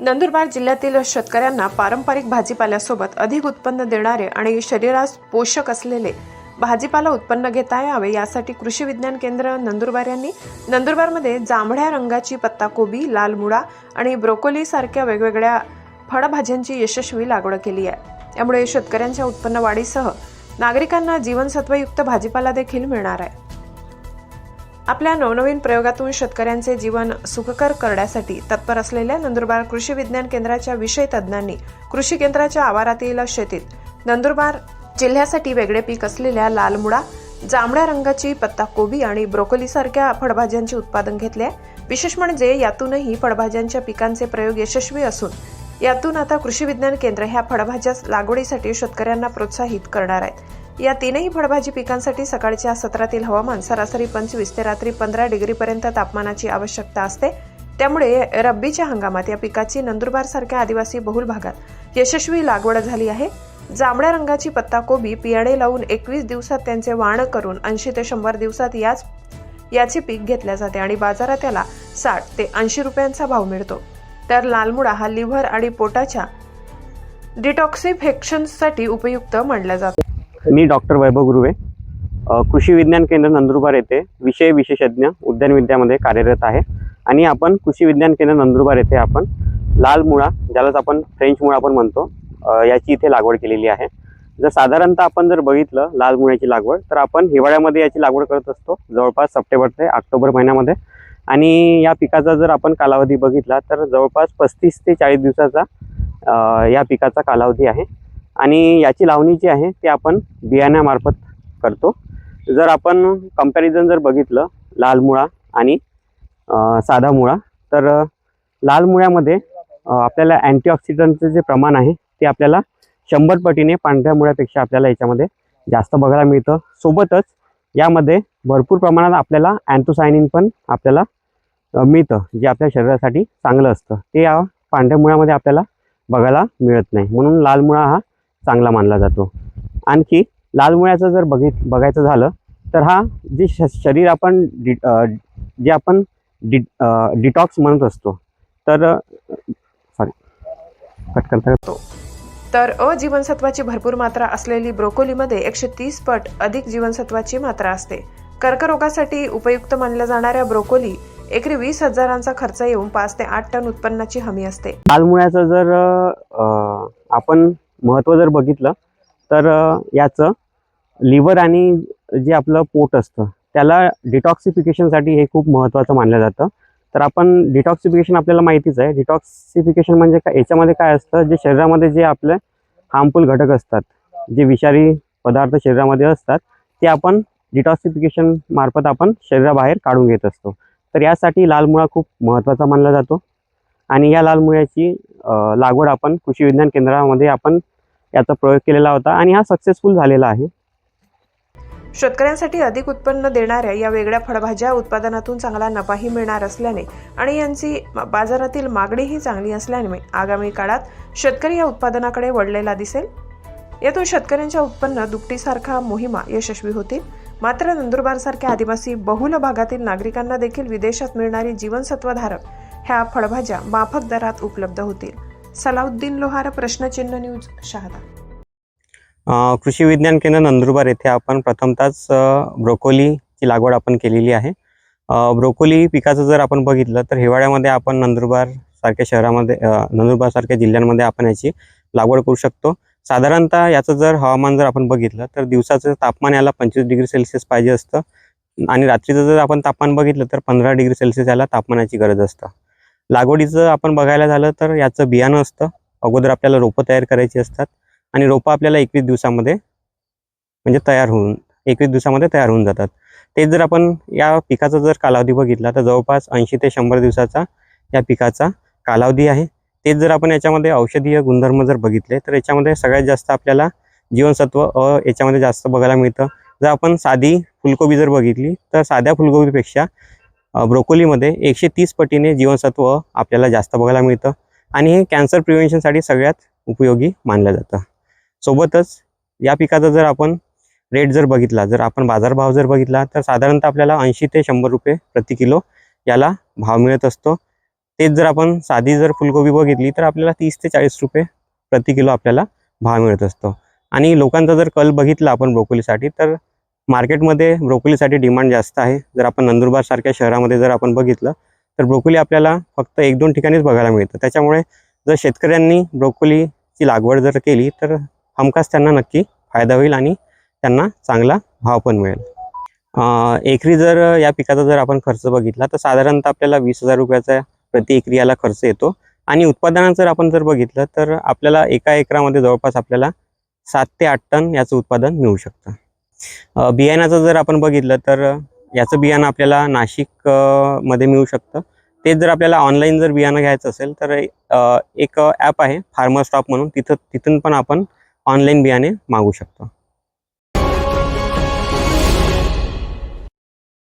नंदुरबार जिल्ह्यातील शेतकऱ्यांना पारंपरिक भाजीपाल्यासोबत अधिक उत्पन्न देणारे आणि शरीरास पोषक असलेले भाजीपाला उत्पन्न घेता यावे यासाठी कृषी विज्ञान केंद्र नंदुरबार यांनी नंदुरबारमध्ये जांभळ्या रंगाची पत्ताकोबी लाल मुळा आणि ब्रोकोली सारख्या वेगवेगळ्या फळभाज्यांची यशस्वी लागवड केली आहे. यामुळे शेतकऱ्यांच्या उत्पन्न वाढीसह नागरिकांना जीवनसत्वयुक्त भाजीपाला देखील मिळणार आहे. आपल्या नवनवीन प्रयोगातून शेतकऱ्यांचे जीवन सुखकर करण्यासाठी तत्पर असलेल्या नंदुरबार कृषी विज्ञान केंद्राच्या विषय तज्ज्ञांनी कृषी केंद्राच्या आवारातील शेतीत नंदुरबार जिल्ह्यासाठी वेगळे पीक असलेल्या लाल मुळा जांभळ्या रंगाची पत्ताकोबी आणि ब्रोकोली सारख्या फळभाज्यांचे उत्पादन घेतले आहे. विशेष म्हणजे यातूनही फळभाज्यांच्या पिकांचे प्रयोग यशस्वी असून यातून आता कृषी विज्ञान केंद्र ह्या फळभाज्या लागवडीसाठी शेतकऱ्यांना प्रोत्साहित करणार आहेत या तीनही फळभाजी पिकांसाठी सकाळच्या सत्रातील हवामान सरासरी पंचवीस ते रात्री पंधरा डिग्रीपर्यंत तापमानाची आवश्यकता असते. त्यामुळे रब्बीच्या हंगामात या पिकाची नंदुरबार सारख्या आदिवासी बहुल भागात यशस्वी लागवड झाली आहे. जांभळ्या रंगाची पत्ताकोबी पियाडे लावून एकवीस दिवसात त्यांचे वाण करून ऐंशी ते शंभर दिवसात याच याचे पीक घेतले जाते आणि बाजारात त्याला साठ ते ऐंशी रुपयांचा भाव मिळतो. तर लालमुळा हा लिव्हर आणि पोटाच्या डिटॉक्सिफेक्शनसाठी उपयुक्त मानला जातो. मी डॉक्टर वैभव गुरुवे. कृषी विज्ञान केंद्र नंदुरबार येथे विषय विशेषज्ञ उद्यान विद्यामध्ये कार्यरत आहे. आणि आपण कृषी विज्ञान केंद्र नंदुरबार येथे आपण लाल मुळा ज्यालाच आपण फ्रेंच मुळा पण म्हणतो याची इथे लागवड केलेली आहे. जर साधारणतः आपण जर बघितलं लाल मुळ्याची लागवड तर आपण हिवाळ्यामध्ये याची लागवड करत असतो जवळपास सप्टेंबर ते ऑक्टोबर महिन्यामध्ये. आणि या पिकाचा जर आपण कालावधी बघितला तर जवळपास पस्तीस ते चाळीस दिवसाचा या पिकाचा कालावधी आहे. आणि याची लावणी जी आहे ती आपण बियाण्यामार्फत करतो. जर आपण कंपॅरिझन जर बघितलं लाल मुळा आणि साधा मुळा तर लाल मुळ्यामध्ये आपल्याला अँटीऑक्सिडंटचं जे प्रमाण आहे ते आपल्याला शंभर पटीने पांढऱ्या मुळ्यापेक्षा आपल्याला याच्यामध्ये जास्त बघायला मिळतं. सोबतच यामध्ये भरपूर प्रमाणात आपल्याला अँथोसायनिन पण आपल्याला मिळतं जे आपल्या शरीरासाठी चांगलं असतं. ते या पांढऱ्या मुळ्यामध्ये आपल्याला बघायला मिळत नाही. म्हणून लाल मुळा हा चांगला मानला जातो. आणखी लाल मुळ्याचं जर बघित बघायचं झालं तर हा जे श शरीर आपण डि जे आपण डि डिटॉक्स म्हणत असतो तर सॉरी कट करता तर अ जीवनसत्वाची भरपूर मात्रा असलेली ब्रोकोलीमध्ये एकशे तीस पट अधिक जीवनसत्वाची मात्रा असते. कर्करोगासाठी उपयुक्त मानल्या जाणाऱ्या ब्रोकोली एकरी वीस हजारांचा खर्च येऊन पाच ते आठ टन उत्पन्नाची हमी असते. लाल मुळ्याचं जर आपण महत्त्व जर बघितलं तर याचं लिव्हर आणि जे आपलं पोट असतं त्याला डिटॉक्सिफिकेशनसाठी हे खूप महत्त्वाचं मानलं जातं. तर आपण डिटॉक्सिफिकेशन आपल्याला माहितीच आहे. डिटॉक्सिफिकेशन म्हणजे काय? याच्यामध्ये काय असतं? जे शरीरामध्ये जे आपले हार्मफुल घटक असतात जे विषारी पदार्थ शरीरामध्ये असतात ते आपण डिटॉक्सिफिकेशन मार्फत आपण शरीराबाहेर काढून घेत असतो. तर यासाठी लाल मुळा खूप महत्त्वाचा मानला जातो. आणि या लाल मुळ्याची लागवड आपण कृषी विज्ञान केंद्रामध्ये आपण याचा प्रयोग केलेला होता आणि हा सक्सेसफुल झालेला आहे. शेतकऱ्यांसाठी अधिक उत्पन्न देणाऱ्या या वेगळ्या फळभाज्या उत्पादनातून चांगला नफाही मिळणार असल्याने आणि यांची बाजारातील मागणीही चांगली असल्याने आगामी काळात शेतकरी या उत्पादनाकडे वळलेला दिसेल. यातून शेतकऱ्यांच्या उत्पन्न दुपटीसारखा मोहिमा यशस्वी होतील. मात्र नंदुरबारसारख्या आदिवासी बहुल भागातील नागरिकांना देखील विदेशात मिळणारी जीवनसत्वधारक ह्या फळभाज्या माफक दरात उपलब्ध होतील. सलाउद्दीन लोहार प्रश्नचिन्ह न्यूज शहादा. कृषी विज्ञान केंद्र नंदुरबार येथे आपण प्रथमतःच ब्रोकोलीची लागवड आपण केलेली आहे. ब्रोकोली पिकाचं जर आपण बघितलं तर हिवाळ्यामध्ये आपण नंदुरबार सारख्या शहरामध्ये नंदुरबार सारख्या जिल्ह्यांमध्ये आपण याची लागवड करू शकतो. साधारणतः याचं जर हवामान जर आपण बघितलं तर दिवसाचं तापमान याला पंचवीस डिग्री सेल्सिअस पाहिजे असतं. आणि रात्रीचं जर आपण तापमान बघितलं तर पंधरा डिग्री सेल्सिअस याला तापमानाची गरज असतं. लागवडीचं आपण बघायला झालं तर याचं बियाणं असतं. अगोदर आपल्याला रोपं तयार करायची असतात आणि रोपं आपल्याला एकवीस दिवसामध्ये म्हणजे तयार होऊन एकवीस दिवसामध्ये तयार होऊन जातात. तेच जर आपण या पिकाचा जर कालावधी बघितला तर जवळपास ऐंशी ते शंभर दिवसाचा या पिकाचा कालावधी आहे. तेच जर आपण याच्यामध्ये औषधीय गुणधर्म जर बघितले तर याच्यामध्ये सगळ्यात जास्त आपल्याला जीवनसत्व अ याच्यामध्ये जास्त बघायला मिळतं. जर आपण साधी फुलकोबी जर बघितली तर साध्या फुलकोबीपेक्षा ब्रोकोलीमध्ये एकशे तीस पटीने जीवनसत्व आपल्याला जास्त बघायला मिळतं आणि हे कॅन्सर प्रिव्हेन्शनसाठी सगळ्यात उपयोगी मानलं जातं. सोबतच या पिकाचा जर आपण रेट जर बघितला जर आपण बाजारभाव जर बघितला तर साधारणतः आपल्याला ऐंशी ते शंभर रुपये प्रति किलो याला भाव मिळत असतो. तेच जर आपण साधी जर फुलकोबी बघितली तर आपल्याला तीस ते चाळीस रुपये प्रति किलो आपल्याला भाव मिळत असतो. आणि लोकांचा जर कल बघितला आपण ब्रोकोलीसाठी तर मार्केटमध्ये ब्रोकोलीसाठी डिमांड जास्त आहे. जर आपण नंदुरबारसारख्या शहरामध्ये जर आपण बघितलं तर ब्रोकोली आपल्याला फक्त एक दोन ठिकाणीच बघायला मिळतं. त्याच्यामुळे जर शेतकऱ्यांनी ब्रोकोलीची लागवड जर केली तर हमखास त्यांना नक्की फायदा होईल आणि त्यांना चांगला भाव पण मिळेल. एकरी जर या पिकाचा जर आपण खर्च बघितला तर साधारणतः आपल्याला वीस हजार रुपयाचा प्रति एकरी याला खर्च येतो. आणि उत्पादनात जर आपण जर बघितलं तर आपल्याला एका एकरामध्ये जवळपास आपल्याला सात ते आठ टन याचं उत्पादन मिळू शकतं. बियाण्याचं जर आपण बघितलं तर याचं बियाणं आपल्याला नाशिकमध्ये मिळू शकतं. तेच जर आपल्याला ऑनलाईन जर बियाणं घ्यायचं असेल तर एक ॲप आहे फार्मर स्टॉप म्हणून. तिथं तिथून पण आपण ऑनलाईन बियाणे मागू शकतो.